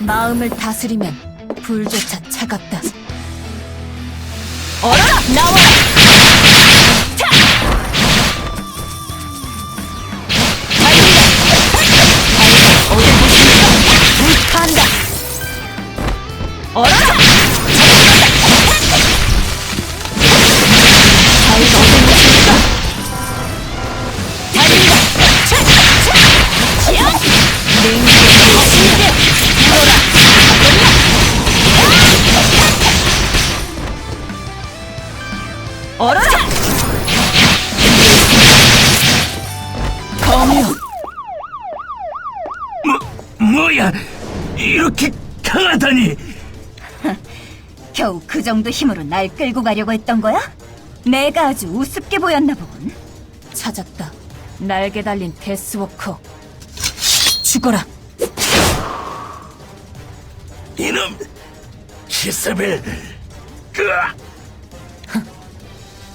마음을 다스리면 불조차 차갑다. 어라! 나와라! 달린다! 어디 보십니까? 불타한다! 어라! 뭐야? 이렇게 강하다니? 겨우 그 정도 힘으로 날 끌고 가려고 했던 거야? 내가 아주 우습게 보였나 보군. 찾았다. 날개 달린 데스워커. 죽어라. 이놈 시사벨 그아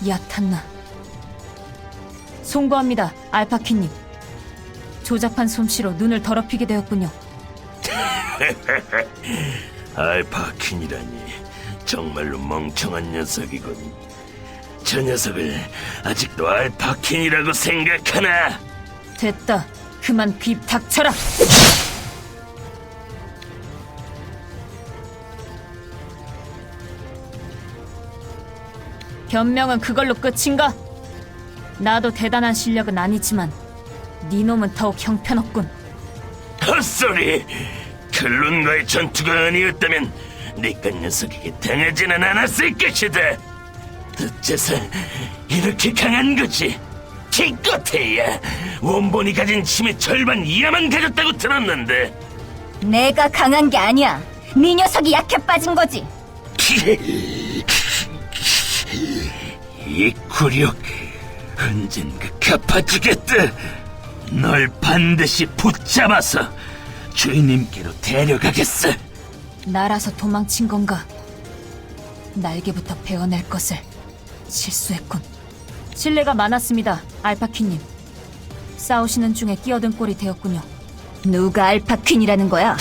야탄나. 송구합니다, 알파키님. 조잡한 솜씨로 눈을 더럽히게 되었군요. 알파킨이라니 정말로 멍청한 녀석이군. 저 녀석을 아직도 알파킨이라고 생각하나? 됐다. 그만 귀 닥쳐라. 변명은 그걸로 끝인가? 나도 대단한 실력은 아니지만 네 놈은 더욱 형편없군. 헛소리! 클론과의 전투가 아니었다면 니깟 녀석에게 당하지는 않았을 것이다. 어째서 이렇게 강한 거지? 기껏해야 원본이 가진 힘의 절반 이하만 가졌다고 들었는데 내가 강한 게 아니야. 네 녀석이 약해 빠진 거지. 이 굴욕 언젠가 갚아주겠다. 널 반드시 붙잡아서 주인님께로 데려가겠어. 날아서 도망친 건가? 날개부터 베어낼 것을 실수했군. 신뢰가 많았습니다, 알파키님. 싸우시는 중에 끼어든 꼴이 되었군요. 누가 알파퀸이라는 거야?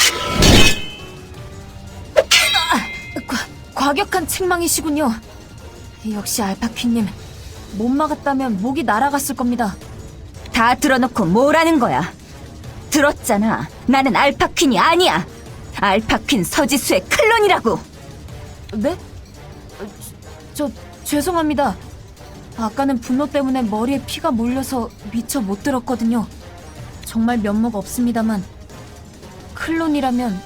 과, 과격한 책망이시군요. 역시 알파키님. 못 막았다면 목이 날아갔을 겁니다. 다 들어놓고 뭐라는 거야? 들었잖아. 나는 알파퀸이 아니야. 알파퀸 서지수의 클론이라고. 네? 어, 저, 저 죄송합니다. 아까는 분노 때문에 머리에 피가 몰려서 미처 못 들었거든요. 정말 면목 없습니다만 클론이라면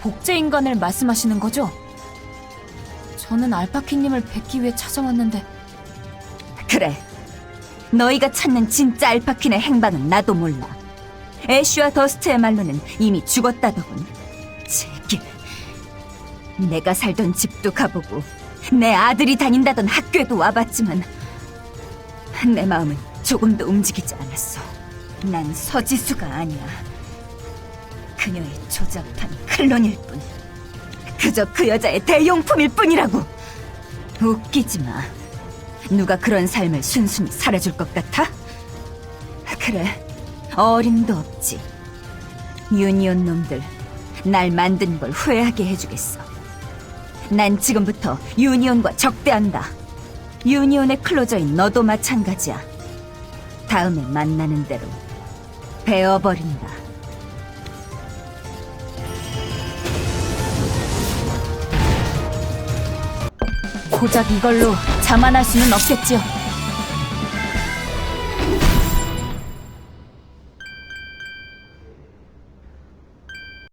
복제 인간을 말씀하시는 거죠? 저는 알파키님을 뵙기 위해 찾아왔는데 그래. 너희가 찾는 진짜 알파퀸의 행방은 나도 몰라. 애쉬와 더스트의 말로는 이미 죽었다더군. 제길. 내가 살던 집도 가보고 내 아들이 다닌다던 학교에도 와봤지만 내 마음은 조금도 움직이지 않았어. 난 서지수가 아니야. 그녀의 조잡한 클론일 뿐. 그저 그 여자의 대용품일 뿐이라고. 웃기지 마. 누가 그런 삶을 순순히 살아줄 것 같아? 그래, 어림도 없지. 유니온 놈들, 날 만든 걸 후회하게 해주겠어. 난 지금부터 유니온과 적대한다. 유니온의 클로저인 너도 마찬가지야. 다음에 만나는 대로 베어버린다. 고작 이걸로 자만할 수는 없겠지요.